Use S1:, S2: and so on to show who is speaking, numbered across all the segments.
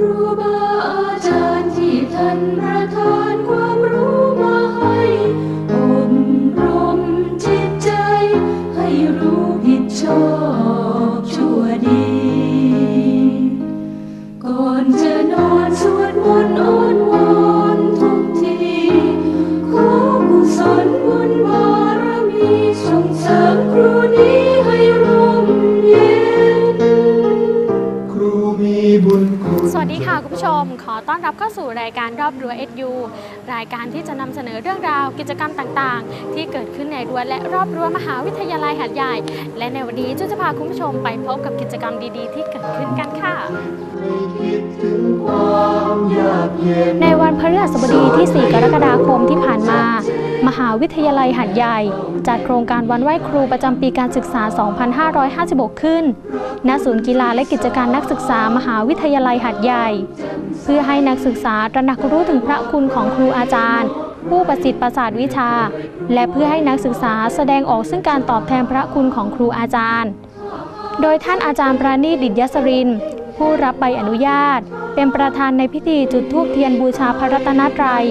S1: ครูบาอาจารย์ที่ท่านรัก
S2: ขอต้อนรับเข้าสู่รายการรอบรั้ว SU รายการที่จะนำเสนอเรื่องราวกิจกรรมต่างๆ ที่เกิดขึ้นในรั้วและรอบรั้วมหาวิทยาลัยหัดใหญ่ และในวันนี้จุจะพาคุณผู้ชมไปพบกับกิจกรรมดีๆ ที่เกิดขึ้นกันค่ะ ในวันพฤหัสบดีที่ 4 กร หาวิทยาลัยหาดใหญ่ จัดโครงการวันไหว้ครูประจำปีการศึกษา 2556 ขึ้น ณ ศูนย์กีฬาและกิจการนักศึกษามหาวิทยาลัยหาดใหญ่ เพื่อให้นักศึกษาตระหนักรู้ถึงพระคุณของครูอาจารย์ ผู้ประสิทธิ์ประสาทวิชา และเพื่อให้นักศึกษาแสดงออกซึ่งการตอบแทนพระคุณของครูอาจารย์ โดยท่านอาจารย์ปราณีตดิตยศริน ผู้รับใบอนุญาต เป็นประธานในพิธีจุดธูปเทียนบูชาพระรัตนตรัย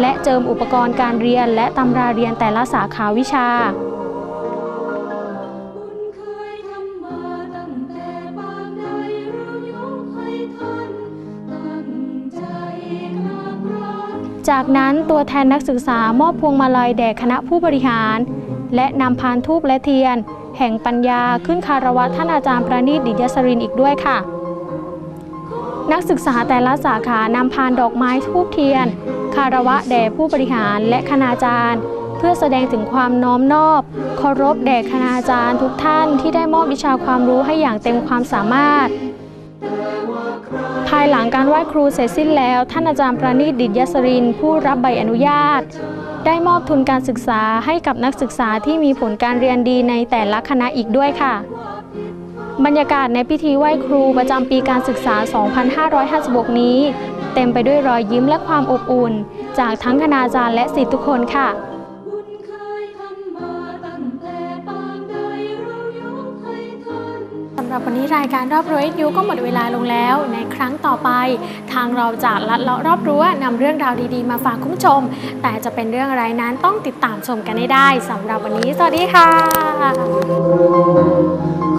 S2: และเจิมอุปกรณ์การเรียนและตำราเรียนแต่ละสาขาวิชา
S1: จา
S2: กนั้นตัวแทนนักศึกษามอบพวงมาลัยแด่คณะผู้บริหาร และนำพานทูปและเทียน แห่งปัญญาขึ้นคารวะท่านอาจารย์ประณีตดิยศรินอีกด้วยค่ะ นักศึกษาแต่ละสาขานำพานดอกไม้ทูบเทียน คารวะแด่ผู้บริหารและคณาจารย์ เพื่อแสดงถึงความน้อมนอบเคารพแด่คณาจารย์ทุกท่านที่ได้มอบวิชาความรู้ให้อย่างเต็มความสามารถ ภายหลังการไหว้ครูเสร็จสิ้นแล้ว ท่านอาจารย์ประณีตดิตยศรินผู้รับใบอนุญาต ได้มอบทุนการศึกษาให้กับนักศึกษาที่มีผลการเรียนดีในแต่ละคณะอีกด้วยค่ะ บรรยากาศในพิธีไหว้ครูประจำปีการศึกษา 2556 นี้ เต็มไปด้วยรอยยิ้มและความอบอุ่น จากทั้งคณาจารย์และศิษย์ทุกคนค่ะ หรับวันนี้รายการรอบรั้วยูก็หมดเวลาลงแล้ว ในครั้งต่อไป ทางเราจะลัดเลาะรอบรั้วนำเรื่องราวดีๆ มาฝากคุณผู้ชม แต่จะเป็นเรื่องอะไรนั้นต้องติดตามชมกันให้ได้สำหรับวันนี้ สวัสดีค่ะ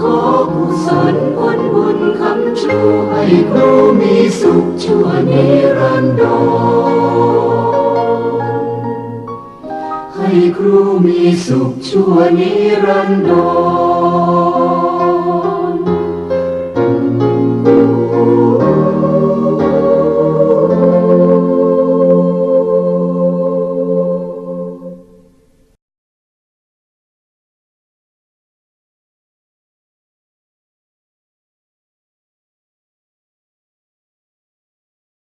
S1: ขอกุศลผลบุญคำชูให้ครูมีสุขชั่วนิรันดรให้ครูมีสุขชั่วนิรันดร